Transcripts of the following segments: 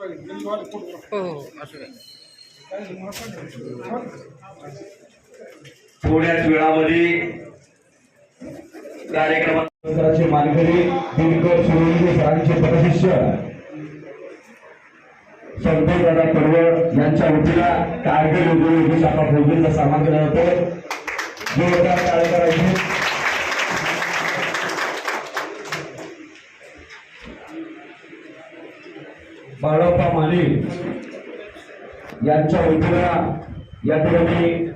हो हो थोड्याच वेळामध्ये कार्यक्रमाचे मानकरी दिनकर सुरवंगी सरांचे पदशिष्य संतोष दादा पडवळ यांच्या वतीला कारगिल उद्योग शाखा फौजेचा सन्मान केला जातो जोरदार टाळ्या करायची बाळप्पा माने यांच्या वतीला या ठिकाणी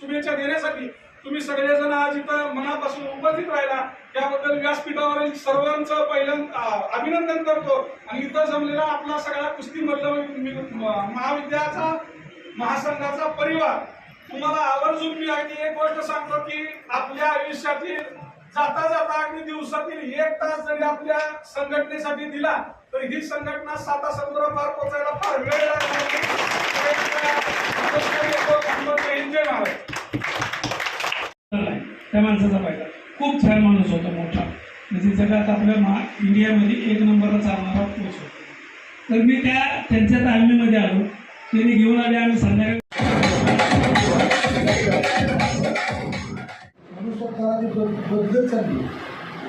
शुभेच्छा देण्यासाठी तुम्ही सगळेजण आज इथं मनापासून उपस्थित राहिला. त्याबद्दल व्यासपीठावरील सर्वांचं पहिल्यांदा अभिनंदन करतो. आणि इथं जमलेला आपला सगळा कुस्ती मधला महाविद्याचा महासंघाचा परिवार. तुम्हाला आवर्जून मी अगदी एक गोष्ट सांगतो की आपल्या आयुष्यातील जाता जाता अगदी दिवसातील एक तास जरी आपल्या संघटनेसाठी दिला तर ही संघटना साता समुद्र पार पोहोचायला फार वेळ लागणार एन्जॉय त्या माणसाचा फायदा. खूप छान माणूस होता मोठा. म्हणजे जगात आपल्या महा इंडियामध्ये एक नंबरला चालणारा पुरुष होता. तर मी त्या त्यांच्या तालमीमध्ये आलो. त्यांनी घेऊन आले आम्ही संध्याकाळी बदलत चालली.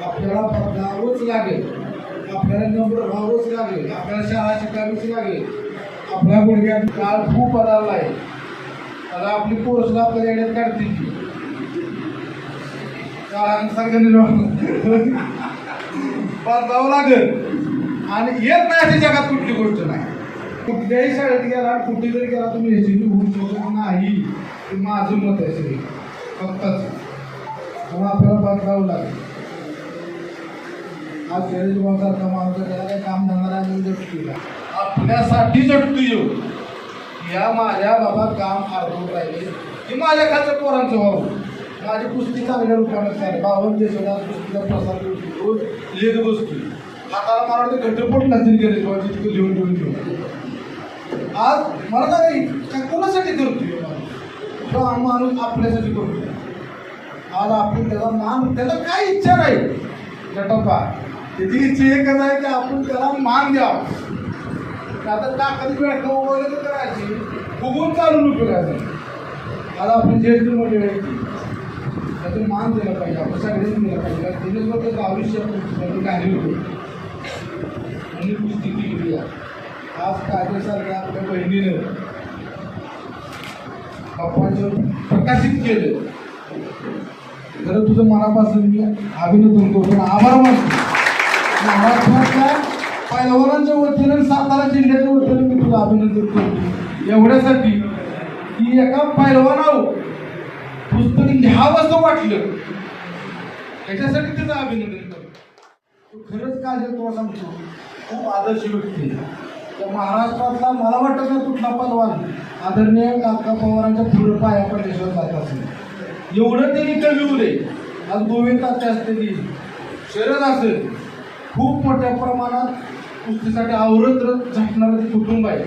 आपल्याला बदलावंच लागेल. आपल्याला नंबर व्हावंच लागेल. आपल्याला शाळा शिकावीच लागेल. आपल्या मुलग्यात काळ खूप बदलला आहे. आता आपली पोरसला आपल्या येण्यात काढतील की. काळानुसार बदलावं लागेल. आणि येत नाही अशी जगात कुठली गोष्ट नाही. कुठल्याही शाळेत गेला कुठे जरी गेला तुम्ही ह्याची होऊ शकत नाही. हे माझं मत आहे सगळी फक्तच मग आपल्याला बदलावं लागेल. आज गैरजबाबदारचा माणूस त्याला काही काम धंदा नाही म्हणून आपल्यासाठी जगतो येऊ या माझ्या बाबा काम अडकून राहिले. की माझ्या खालच्या पोरांचं व्हावं माझी कुस्ती चांगल्या रूपाने चालेल. बावन देशाला कुस्तीचा प्रसार घेऊन लिहित बसतो हाताला मला वाटतं घटपट नसतील गेले किंवा जितकं लिहून लिहून लिहून आज मला नाही काय कोणासाठी करतोय माणूस? तो हा माणूस आपल्यासाठी करतोय. आज आपण त्याला मान त्याला काय इच्छा नाही? गटप्पा त्याची इच्छा एकच आहे की आपण त्याला मान द्यावा. आता ताकद बेडकं वगैरे तर करायची. फुगून चालून उपयोगायचं आज आपण ज्येष्ठ मंडळी व्यक्ती ती. त्याचं मान दिलं पाहिजे आपण सगळ्यांनी दिलं पाहिजे. कारण त्याने त्याचं आयुष्य आपण काही होतं आणि कुस्ती केली आहे. आज कायदेसारख्या आपल्या बहिणीनं बाप्पाचं प्रकाशित केलं. खरं तुझं मनापासून मी अभिनंदन करतो आभार मानतो. महाराष्ट्रातल्या पैलवानांच्या वतीनं सातारा जिल्ह्याच्या वतीनं मी तुझं अभिनंदन करतो. एवढ्यासाठी की एका पैलवानावर पुस्तक लिहावंसं वाटलं. त्याच्यासाठी तुझं अभिनंदन करतो. तू खरंच काजल तुला सांगतो खूप आदर्श व्यक्ती त्या महाराष्ट्रातला मला वाटत नाही कुठला पलवान आदरणीय काका पवारांच्या पुढं पाया देशात जात असेल. एवढं त्यांनी कळविले आज गोविंद तात्या असते ती. शरद असेल. खूप मोठ्या प्रमाणात कुस्तीसाठी आवरत झटणारं ते कुटुंब आहे.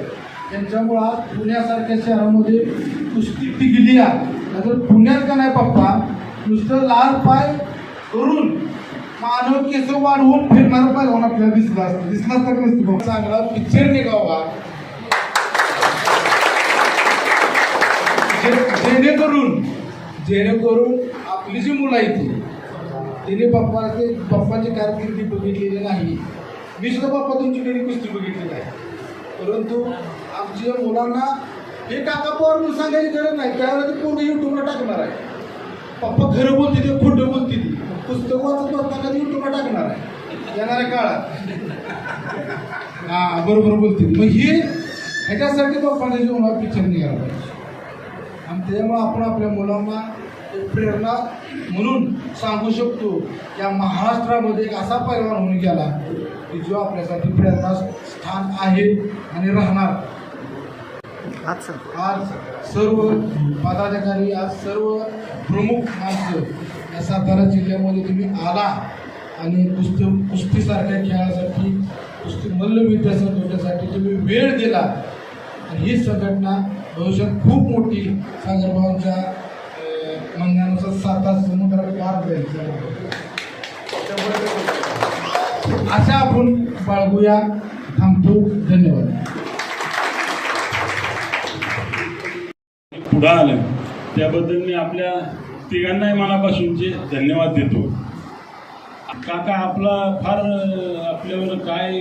त्यांच्यामुळं आज पुण्यासारख्या शहरामध्ये कुस्ती टिकली आहे. तर पुण्यात का नाही पप्पा? नुसतं लाल पाय करून मानव केस वाढवून फिरणार पाहिजे आपल्याला दिसला असतं. दिसला तर नसतो चांगला पिक्चर निघावा. जे- जेणेकरून जेणेकरून आपली जी मुलं आहेत ती, तिने पप्पाचे पप्पाची कारकिर्दी बघितलेली नाही. मी सुद्धा बाप्पा तुमची कधी कुस्ती बघितली नाही. परंतु आमच्या मुलांना हे काका पोर म्हणून सांगायची गरज नाही. त्यावेळेला ते पूर्ण युट्यूबला टाकणार आहे. पप्पा खरं बोलते ते खोटं बोलते ती. पुस्तक वाचत बसताना ते युट्यूबला टाकणार आहे. येणाऱ्या काळात. हा बरोबर बोलते. मग हे ह्याच्यासाठी पप्पाने जेव्हा पिक्चर निघाला पाहिजे. आणि त्याच्यामुळे आपण आपल्या मुलांना एक प्रेरणा म्हणून सांगू शकतो या महाराष्ट्रामध्ये एक असा पैलवान होऊन गेला की जो आपल्यासाठी प्रेरणा स्थान आहे आणि राहणार. आज सर. आज सर्व पदाधिकारी आज सर्व प्रमुख माणसं या सातारा जिल्ह्यामध्ये तुम्ही आला आणि कुस्ती कुस्तीसारख्या खेळासाठी कुस्ती मल्लविद्या संघटनेसाठी तुम्ही वेळ दिला. ही संघटना भविष्यात खूप मोठी सागरभावांच्या म्हणण्यानुसार सात तास समुद्रात पार जाईल अशा आपण बाळगूया. थांबतो. धन्यवाद. पुढं आलं. त्याबद्दल मी आपल्या तिघांनाही मनापासूनचे धन्यवाद देतो. काका आपला फार आपल्यावर काय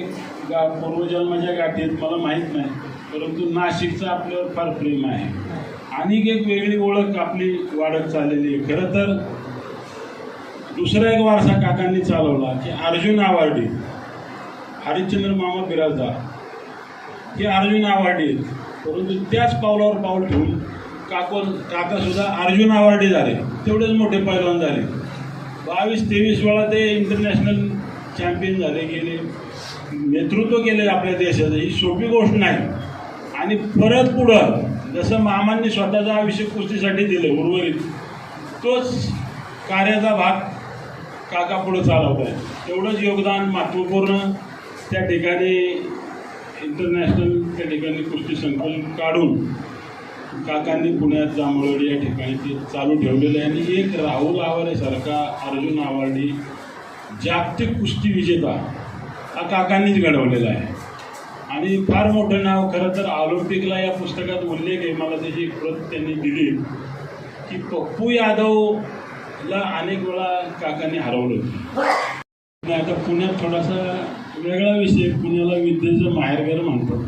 गा पूर्वजन्माच्या गाठीत मला माहीत नाही. परंतु नाशिकचं आपल्यावर फार प्रेम आहे. आणि एक वेगळी ओळख आपली वाढत चाललेली आहे. खरं तर दुसरा एक वारसा काकांनी चालवला की अर्जुन आवार्डी हरिश्चंद्र मामा बिराजदार. हे अर्जुन आवार्डी आहेत. परंतु त्याच पावलावर पाऊल ठेवून काकोन काकासुद्धा अर्जुन आवार्डी झाले. तेवढेच मोठे पैलवान झाले. बावीस तेवीस वेळा ते इंटरनॅशनल चॅम्पियन झाले गेले. नेतृत्व केले आपल्या देशाचं. ही सोपी गोष्ट नाही. आणि परत पुढं जसं मामांनी स्वतःचा आयुष्य कुस्तीसाठी दिलं उर्वरित तोच कार्याचा भाग काका पुढं चालवत आहे तेवढंच योगदान महत्त्वपूर्ण त्या ठिकाणी इंटरनॅशनल त्या ठिकाणी कुस्ती संकुल काढून काकांनी पुण्यात जांभळवाडी या ठिकाणी ते चालू ठेवलेलं आहे. आणि एक राहुल आवारेसारखा अर्जुन आवारडी जागतिक कुस्ती विजेता हा काकांनीच घडवलेला आहे. आणि फार मोठं नाव खरं तर ऑलिम्पिकला या पुस्तकात उल्लेख आहे. मला त्याची प्रत त्यांनी दिली. की पप्पू यादवला अनेक वेळा काकांनी हरवलं होतं. आता पुण्यात थोडासा वेगळा विषय पुण्याला विद्येचं माहेरघर म्हणतात.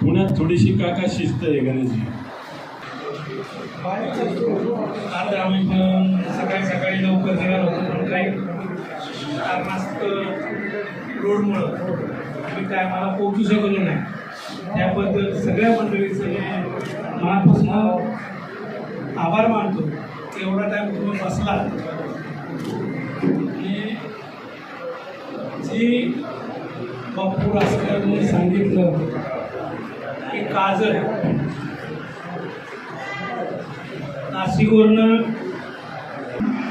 पुण्यात थोडीशी काका शिस्त आहे गणेशजी. आज आम्ही पण सकाळी सकाळी लवकर निघालो पण काही कारणास्त रोडमुळं. काय मला पोहोचू शकलो नाही. त्याबद्दल सगळ्या मंडळीचं मी मनापासून आभार मानतो. एवढा टाईम तुम्ही बसला. आणि जी बाप्पू रासकरांनी सांगितलं की काजळ नाशिकवरनं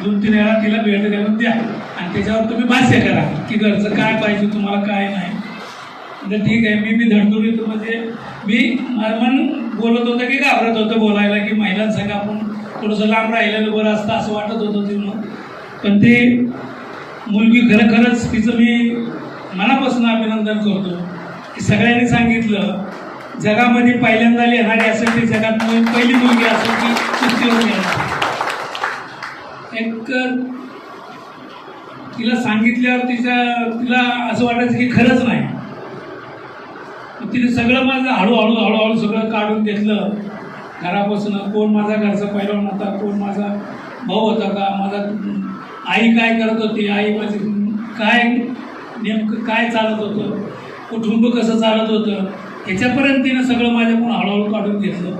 दोन तीन वेळा तिला भेट देऊन द्या. आणि त्याच्यावर तुम्ही भाष्य करा की घरचं काय पाहिजे तुम्हाला काय नाही. तर ठीक आहे मी मी धडधडीत म्हणजे मी मन बोलत होतं की घाबरत होतं बोलायला की महिलांसंग आपण थोडंसं लांब राहिलेलं बरं असतं असं वाटत होतं तेव्हा पण ते मुलगी खरं खरंच तिचं मी मनापासून अभिनंदन करतो. की सगळ्यांनी सांगितलं जगामध्ये पहिल्यांदा लिहिणारी असेल ती जगात पहिली मुलगी असेल की कुस्तीवर येणार एक तिला सांगितल्यावर तिच्या तिला असं वाटायचं की खरंच नाही. मग तिने सगळं माझं हळूहळू हळूहळू सगळं काढून घेतलं. घरापासून कोण माझा घरचा पैलवान होता कोण माझा भाऊ होता का माझा आई काय करत होती आई माझी काय नेमकं काय चालत होतं कुटुंब कसं चालत होतं ह्याच्यापर्यंत तिनं सगळं माझ्याकडून हळूहळू काढून घेतलं.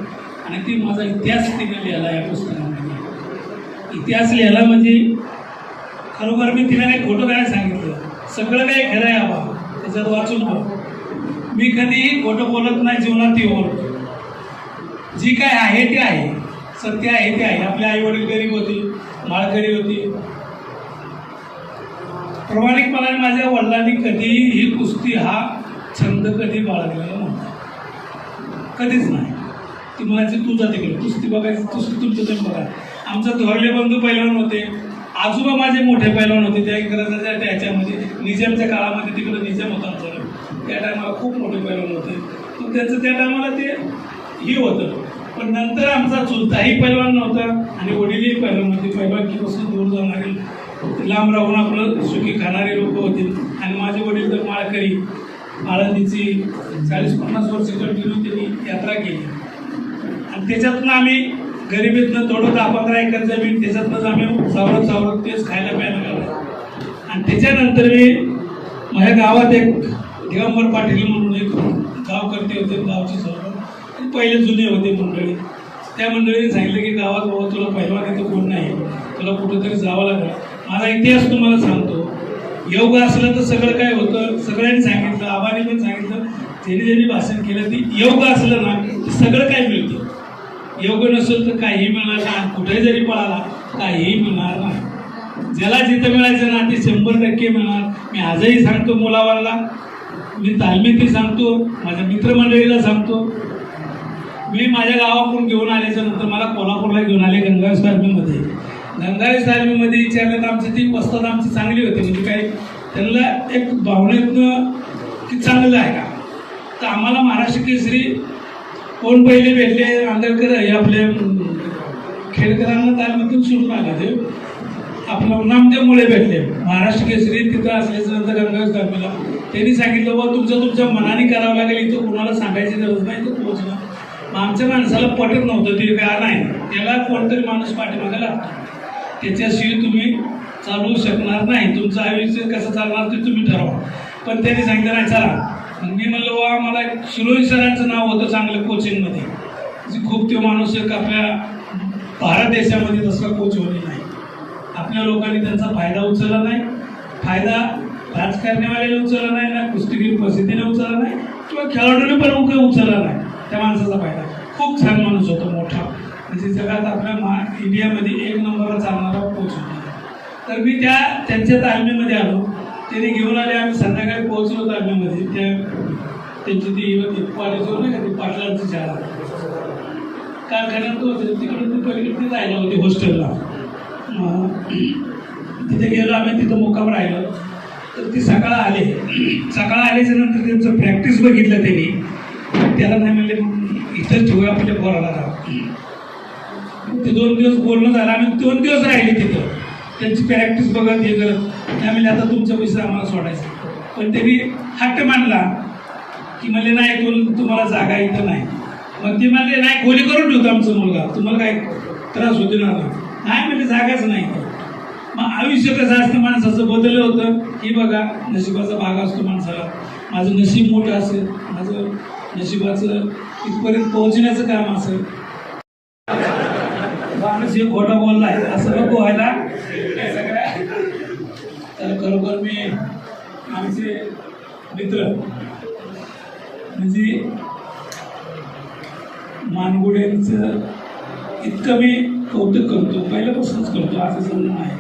आणि ती माझा इतिहास तिने लिहिला या पुस्तकामध्ये. इतिहास लिहिला म्हणजे खरोखर मी तिला काही खोटं काय सांगितलं? सगळं काही खरं आहे आबा त्याच्यात वाचून बघ. मी कधीही खोटं बोलत नाही जीवनात ती बोलतो जी काय आहे ते आहे. सत्य आहे ते आहे. आपले आई वडील गरीब होते माळकरी होती. प्रामाणिकपणाने माझ्या वडिलांनी कधीही ही कुस्ती हा छंद कधी बाळगलेला नव्हता. कधीच नाही. ती म्हणायची तू जा तिकडे. कुस्ती बघायची कुस्ती तुमचं तुम्ही बघा. आमचा थोरले बंधू पैलवान होते. आजोबा माझे मोठे पैलवान होते. त्या इंग्रजाच्या त्याच्यामध्ये निजामच्या काळामध्ये तिकडं निजाम होता त्या टायमाला खूप मोठे पैलवान होते. मग त्यांचं त्या टायमाला ते हे होतं. पण नंतर आमचा चुलताही पैलवान नव्हता आणि वडीलही पैलवान होते. पैलवानकीपासून दूर जाणारे लांब राहून आपलं सुखी खाणारे लोक होते. आणि माझे वडील तर माळकरी. आळंदीची चाळीस पन्नास वर्ष कंटिन्यू त्यांनी यात्रा केली. आणि त्याच्यातून आम्ही गरिबीतनं थोडं दहा पंधरा एकर जमीन त्याच्यातनंच आम्ही सावरत सावरत तेच खायला प्यायला लागलो. आणि त्याच्यानंतर मी माझ्या गावात एक दिगंबर पाटील म्हणून एक गावकर्ते होते गावचे सर्व. पहिले जुने होते मंडळी. त्या मंडळीने सांगितलं की गावात बाबा तुला पहिलवान इथं कोण नाही? तुला कुठेतरी जावं लागलं. माझा इतिहास तुम्हाला सांगतो. योग असलं तर सगळं काय होतं? सगळ्यांनी सांगितलं आबाने पण सांगितलं. ज्यांनी ज्यांनी भाषण केलं ती योग असलं ना सगळं काय मिळतं? योग नसेल तर काहीही मिळणार नाही. कुठेही जरी पळाला काहीही मिळणार नाही. ज्याला जिथं मिळायचं ना ते शंभर टक्के मिळणार. मी आजही सांगतो मुलावाला मी तालमीतही सांगतो माझ्या मित्रमंडळीला सांगतो. मी माझ्या गावाकडून घेऊन आल्याच्यानंतर मला कोल्हापूरला घेऊन आले गंगावेश तालमीमध्ये. गंगावेश तालमीमध्ये विचारलं तर आमची ती वस्तात आमची चांगली होती. म्हणजे काही त्यांना एक भावनेतनं की चांगलं आहे का? तर आम्हाला महाराष्ट्र केसरी कोण पहिले भेटले? आंबेडकर हे आपले खेडकरांना तालमीतून सुटून आले ते आपलं नामदेव मुळे भेटले. महाराष्ट्र केसरी तिथं असल्याच्या नंतर गंगावीस तालमीला. त्यांनी सांगितलं बा तुमचं तुमच्या मनाने करावं लागेल इथं कोणाला सांगायची गरज नाही तर पोहोचणं मग आमच्या माणसाला पटत नव्हतं ते काय नाही. त्याला कोणतरी माणूस पाठीमागे लागतो. त्याच्याशिवाय तुम्ही चालवू शकणार नाही. तुमचं आयुष्य कसं चालणार ते तुम्ही ठरवा. पण त्यांनी सांगितलं नाही चला. मी म्हणलं वा मला शिरोई सरांचं नाव होतं चांगलं कोचिंगमध्ये खूप तो माणूस एक आपल्या भारत देशामध्ये तसला कोच होणे नाही. आपल्या लोकांनी त्यांचा फायदा उचलला नाही. फायदा राजकारण्यावाल्याने उचलला नाही ना कुस्तीगीर प्रसिद्धीने उचलला नाही किंवा खेळाडूने पण काही उचलला नाही. त्या माणसाचा फायदा. खूप छान माणूस होता मोठा. म्हणजे जगात आपल्या मा इंडियामध्ये एक नंबरला चालणारा कोच होता. तर मी त्या त्यांच्या तालमीमध्ये आलो. त्यांनी घेऊन आले आम्ही संध्याकाळी पोहोचलो तालमीमध्ये त्या त्यांची ती होती कॉलेजवर नाही का ती पाटलांची शाळा. कारखान्यात होते. तिकडून ती पलीकडे राहिला होती हॉस्टेलला मग तिथे गेलो आम्ही तिथं मुक्काम राहिलो. तर ती सकाळ आले. सकाळ आल्याच्यानंतर त्यांचं प्रॅक्टिस बघितलं त्यांनी. त्याला नाही म्हणले इथंच ठेवूया आपल्या पोराला राव ते दोन दिवस बोलणं झालं आम्ही दोन दिवस राहिले तिथं. त्यांची प्रॅक्टिस बघत हे करत. त्या म्हणले आता तुमचा पैसे आम्हाला सोडायचा पण त्यांनी हट्ट मांडला की म्हणले नाही कोण तुम्हाला जागा इथं नाही. मग ते म्हणले नाही खोली करून ठेवतो आमचा मुलगा. तुम्हाला काय त्रास होतो ना नाही म्हणजे जागाच नाही. मग आयुष्य कसं असतं माणसाचं? बदललं होतं. की बघा नशिबाचा भाग असतो माणसाला. माझं नशीब मोठं असेल माझं नशिबाचं इथपर्यंत पोहोचण्याचं काम असेल. माणूस हे खोटा बोललाय असं नको व्हायला. तर खरोखर मी आमचे मित्र म्हणजे मानगुड्यांचं इतकं मी कौतुक करतो पहिल्यापासूनच करतो असं समजून आहे.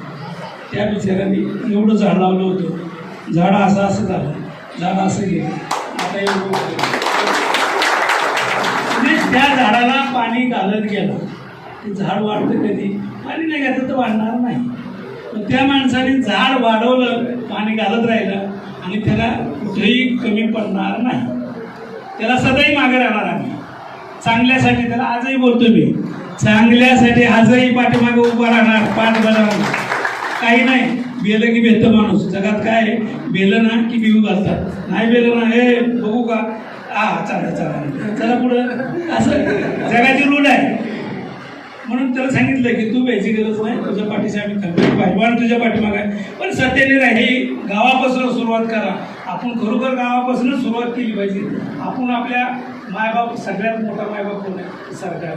त्या बिचाऱ्यांनी एवढं झाड लावलं होतं. झाड असं असं झालं. झाड असं गेलं. आता एवढं म्हणजे त्या झाडाला पाणी घालत गेलं. ते झाड वाढतं कधी? पाणी नाही घातलं तर वाढणार नाही. पण त्या माणसाने झाड वाढवलं पाणी घालत राहिलं आणि त्याला कुठेही कमी पडणार नाही. त्याला सदैव मागे राहणार आम्ही. चांगल्यासाठी त्याला आजही बोलतो मी. चांगल्यासाठी आजही पाठीमागे उभा राहणार पाठ बनवणार काही नाही. बेलं की बेत माणूस. जगात काय आहे? बेलं ना की बिहू घालतात नाही बेलं ना हे बघू का? आ चालेल चालेल चला पुढं. असं जगाची रूल आहे. म्हणून त्याला सांगितलं की तू व्हायची गरज नाही. तुझ्या पाठीशी आम्ही खंबीर पाहिजे तुझ्या पाठीमाग आहे. पण सत्याने राही गावापासून सुरुवात करा. आपण खरोखर गावापासूनच सुरुवात केली पाहिजे. आपण आपल्या मायबाप सगळ्यात मोठा मायबाप कोण आहे? सरकार.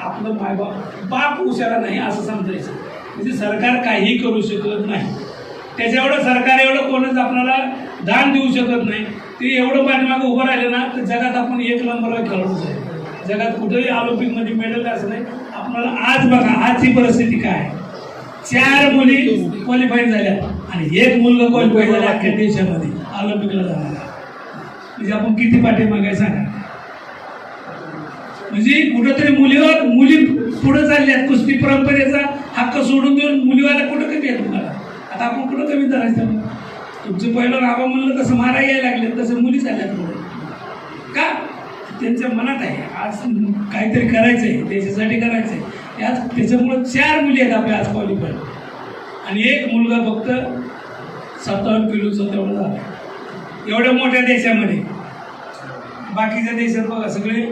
आपलं मायबाप बाप हुशारा नाही असं समजायचं. म्हणजे सरकार काहीही करू शकत नाही. त्याच्या एवढं सरकार एवढं कोणच आपल्याला दान देऊ शकत नाही. ते एवढं पाठीमागं उभं राहिलं ना तर जगात आपण एक नंबरला खेळूच आहे जगात कुठेही ऑलिम्पिकमध्ये मेडल असं नाही. आपल्याला आज बघा आजची परिस्थिती काय? आहे चार मुली क्वालिफाय झाल्या. आणि एक मुलगा क्वालिफाय झाला अख्ख्या देशामध्ये ऑलिम्पिकला जाणार. म्हणजे आपण किती पाठीमागे आहे सांगा. म्हणजे कुठंतरी मुलीवर मुली पुढे चालल्या कुस्ती परंपरेचा हक्क सोडून देऊन मुलीवाला कुठं कमी आहे तुम्हाला? आता आपण कुठं कमी धरायचं तुमचं पहिलं राबा म्हणलं तसं मारा यायला लागले तसं मुली चालल्यात पुढे का? त्यांच्या मनात आहे. आज काहीतरी करायचं आहे देशासाठी करायचं आहे आज त्याच्यामुळं चार मुली आहेत आपल्या आज क्वालिफाय आणि एक मुलगा फक्त सत्तावन्न किलोचा तेवढा झाला. एवढ्या मोठ्या देशामध्ये. बाकीच्या देशात बघा सगळे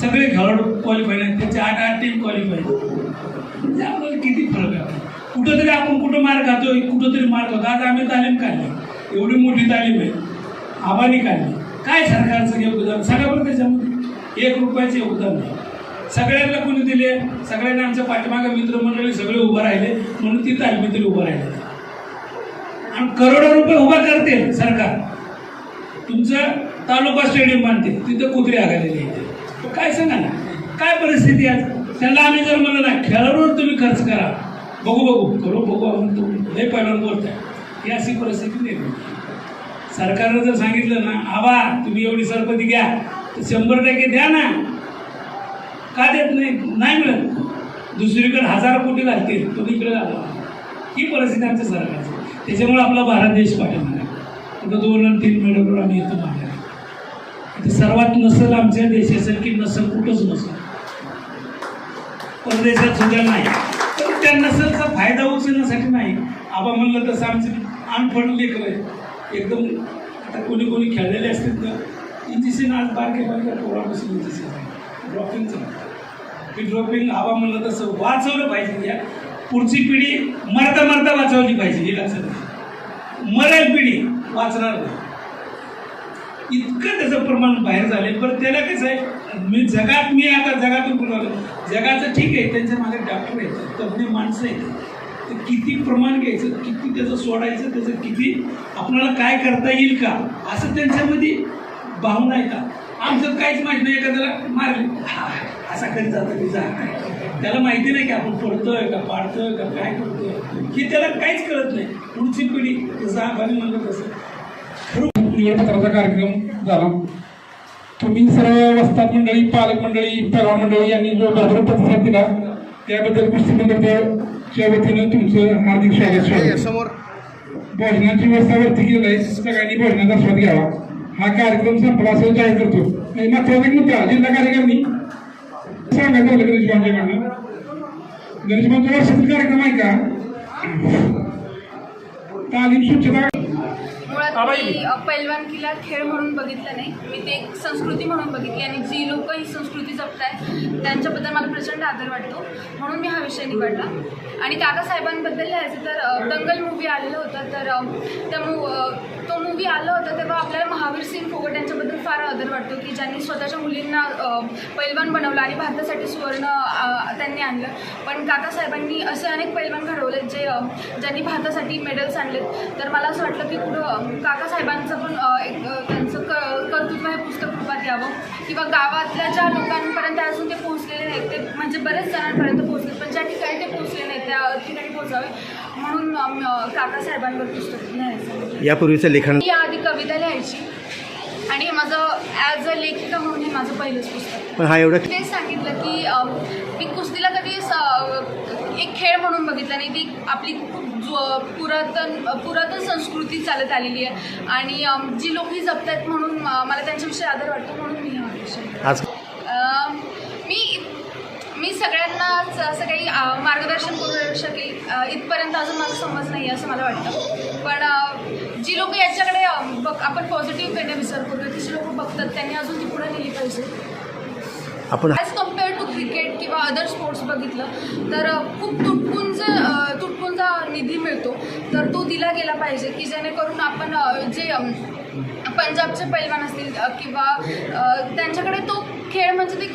सगळे खेळाडू क्वालिफाय आहेत त्याचे आठ आठ टीम क्वालिफाईड कुठंतरी आपण कुठं मार खातोय कुठंतरी मार खातो आज आम्ही तालीम काढली एवढी मोठी तालीम आहे. आबानी काढली काय सरकारचं योगदान सांगा बरं त्याच्यामध्ये एक रुपयाचं योगदान नाही. सगळ्यांना कोणी दिले? सगळ्यांना आमच्या पाठीमागे मित्रमंडळी सगळे उभं राहिले. म्हणून ती तालमीतली उभं राहिले. आणि करोडो रुपये उभा करते सरकार. तुमचं तालुका स्टेडियम बांधते. तिथं कुत्री आगालेले येते काय सांगा ना? काय परिस्थिती आहे? त्यांना आम्ही जर म्हणलं ना खेळाडूवर तुम्ही खर्च करा. बघू बघू. करू बघू आपण तो. लय परिणाम करत आहे. ही अशी परिस्थिती निर्माण सरकारनं जर सांगितलं ना आबा तुम्ही एवढी सरपती घ्या तर शंभर टक्के द्या ना. का देत नाही? नाही मिळत. दुसरीकडे हजार कोटी घालतील तो इकडे आला ही परिस्थिती आमच्या सरकारची त्याच्यामुळे आपला भारत देश पाठवणार आहे. आता दोन आणि तीन मेडलवर आम्ही येतो मागणार ते सर्वात नसल आमच्या देशासारखी नसल कुठंच नसल. परदेशात सुद्धा नाही. त्या नसलचा फायदा उचलण्यासाठी नाही. आबा म्हणलं तसं आमचे अनफण लेकर आहे एकदम आता कोणी कोणी खेळलेले असतील ना इंजिशन आज बारके बारक्या पोरापासून इंजिशन ड्रॉपिंगचं की ड्रॉपिंग आबा म्हणलं तसं वाचवलं पाहिजे या. पुढची पिढी मरता मरता वाचवली पाहिजे हे लक्षात मरेल पिढी वाचणार नाही. इतकं त्याचं प्रमाण बाहेर झाले पण त्याला कसं आहे? मी जगात मी आता जगातून बोलवलं जगाचं ठीक आहे त्यांच्या मागे डॉक्टर आहेत. तज्ज्ञ माणसं आहेत. ते किती प्रमाण घ्यायचं किती त्याचं सोडायचं त्याचं किती आपल्याला काय करता येईल का? असं त्यांच्यामध्ये भावना आहे का आमचं काहीच माहीत नाही एखाद्याला मारले. हा, असा कधी जातं की जा त्याला माहिती नाही की आपण पडतोय का पाडतोय का काय करतोय. हे त्याला काहीच कळत नाही. पुढची पिढी जसं आम्ही म्हणलं तसं. निवडपत्राचा कार्यक्रम झाला. तुम्ही सर्व वस्ताद मंडळी पालक मंडळी पहलवान मंडळी यांनी जो भरभर प्रतिसाद दिला त्याबद्दल कुस्ती मंडळाच्या वतीनं तुमचं हार्दिक स्वागत स्वागत भोजनाची व्यवस्था वरती केली आहे सगळ्यांनी भोजनाचा स्वाद घ्यावा. हा कार्यक्रम संपला असं जाहीर करतो. आणि महत्त्वाचा एक मुद्दा जिल्हा कार्यकारिणी. सांगायचं झालं गणेश भाऊंच्याकडनं गणेश भाऊंचा वर्षातील कार्यक्रम आहे का? तालीम स्वच्छता. मुळात मी पैलवानकीला खेळ म्हणून बघितलं नाही. मी ते एक संस्कृती म्हणून बघितली आणि जी लोक ही संस्कृती जपतायत त्यांच्याबद्दल मला प्रचंड आदर वाटतो. म्हणून मी हा विषय निवडला. आणि काकासाहेबांबद्दल लिहायचं तर दंगल मूवी आलेलं होतं. तर त्या मू तो मूवी आला होता तेव्हा आपल्याला महावीर सिंग फोगट यांच्याबद्दल फार आदर वाटतो की ज्यांनी स्वतःच्या मुलींना पैलवान बनवलं आणि भारतासाठी सुवर्ण त्यांनी आणलं. पण काकासाहेबांनी असे अनेक पैलवान घडवले जे ज्यांनी भारतासाठी मेडल्स आणलेत. तर मला असं वाटलं की पुढं काकासाहेबांचं पण एक त्यांचं क कर्तृत्व हे पुस्तक रूपात यावं. किंवा गावातल्या ज्या लोकांपर्यंत अजून ते पोहोचलेले नाहीत ते म्हणजे बरेच जणांपर्यंत पोहोचले पण ज्या ठिकाणी ते पोहोचले नाहीत त्या ठिकाणी पोहोचावे. म्हणून काकासाहेबांवर पुस्तक लिहायचं. यापूर्वीचं लेखन मी आधी कविता लिहायची. आणि माझं ॲज अ लेखिका म्हणून हे माझं पहिलंच पुस्तक. पण हा एवढा तेच सांगितलं की मी कुस्तीला कधी एक खेळ म्हणून बघितला नाही ती आपली पुरातन पुरातन संस्कृती चालत आलेली आहे. आणि जी लोक ही जपतायत म्हणून मला त्यांच्याविषयी आदर वाटतो म्हणून मी हा विषय मी मी सगळ्यांनाच असं काही मार्गदर्शन करू शकेल इथपर्यंत अजून माझा समज नाही असं मला वाटतं. पण जी लोक याच्याकडे बघ आपण पॉझिटिव्ह वेने विचार करूया की जी लोक बघतात त्यांनी अजून ती पुढे नेली पाहिजे. आपण ॲज कंपेअर टू क्रिकेट किंवा अदर स्पोर्ट्स बघितलं तर खूप तुटपुंज तुटपुंजा निधी मिळतो. तर तो दिला गेला पाहिजे की जेणेकरून आपण जे पंजाबचे पैलवान असतील किंवा त्यांच्याकडे तो खेळ म्हणजे ते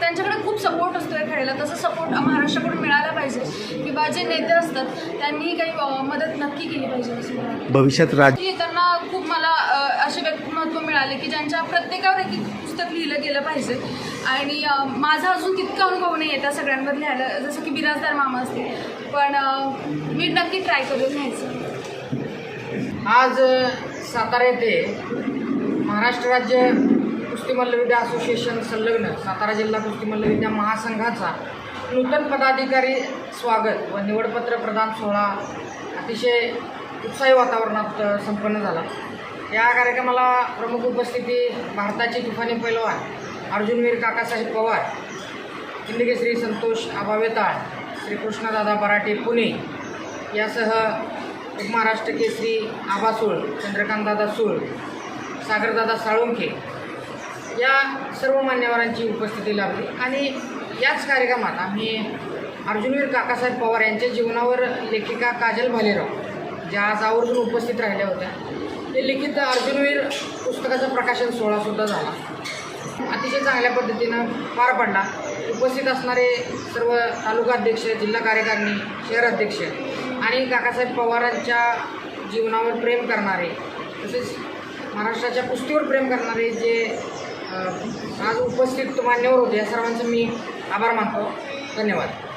त्यांच्याकडे खूप सपोर्ट असतो या खेळाला तसं सपोर्ट महाराष्ट्राकडून मिळाला पाहिजे. किंवा जे नेते असतात त्यांनी काही मदत नक्की केली पाहिजे असं. भविष्यात राज लिहिताना खूप मला असे व्यक्तिमत्व मिळाले की ज्यांच्या प्रत्येकावर एक पुस्तक लिहिलं गेलं पाहिजे. आणि माझा अजून तितका अनुभव नाही आहे त्या सगळ्यांवर लिहायला जसं की बिराजदार मामा असतील. पण मी नक्की ट्राय करून घ्यायचं. आज सातारा येथे महाराष्ट्र राज्य कुस्ती मल्लविद्या असोसिएशन संलग्न सातारा जिल्हा कुस्ती मल्लविद्या महासंघाचा नूतन पदाधिकारी स्वागत व निवडपत्र प्रदान सोहळा अतिशय उत्साही वातावरणात संपन्न झाला. या कार्यक्रमाला प्रमुख उपस्थिती भारताचे तुफानी पैलवान अर्जुनवीर काकासाहेब पवार हिंदके श्री संतोष आबावेताळ श्री कृष्णदादा बराटे पुणे यासह उपमहाराष्ट्र केसरी आबा सूळ चंद्रकांतदादा सूळ सागरदादा साळुंखे या सर्व मान्यवरांची उपस्थिती लाभली. आणि याच कार्यक्रमात आम्ही अर्जुनवीर काकासाहेब पवार यांच्या जीवनावर लेखिका काजल भालेराव ज्या आज आवर्जून उपस्थित राहिल्या होत्या ते लिखित अर्जुनवीर पुस्तकाचं प्रकाशन सोहळासुद्धा झाला. अतिशय चांगल्या पद्धतीनं पार पडला. उपस्थित असणारे सर्व तालुका अध्यक्ष जिल्हा कार्यकारिणी शहर अध्यक्ष आणि काकासाहेब पवारांच्या जीवनावर प्रेम करणारे तसेच महाराष्ट्राच्या कुस्तीवर प्रेम करणारे जे आज उपस्थित मान्यवर होते या सर्वांचं मी आभार मानतो. धन्यवाद.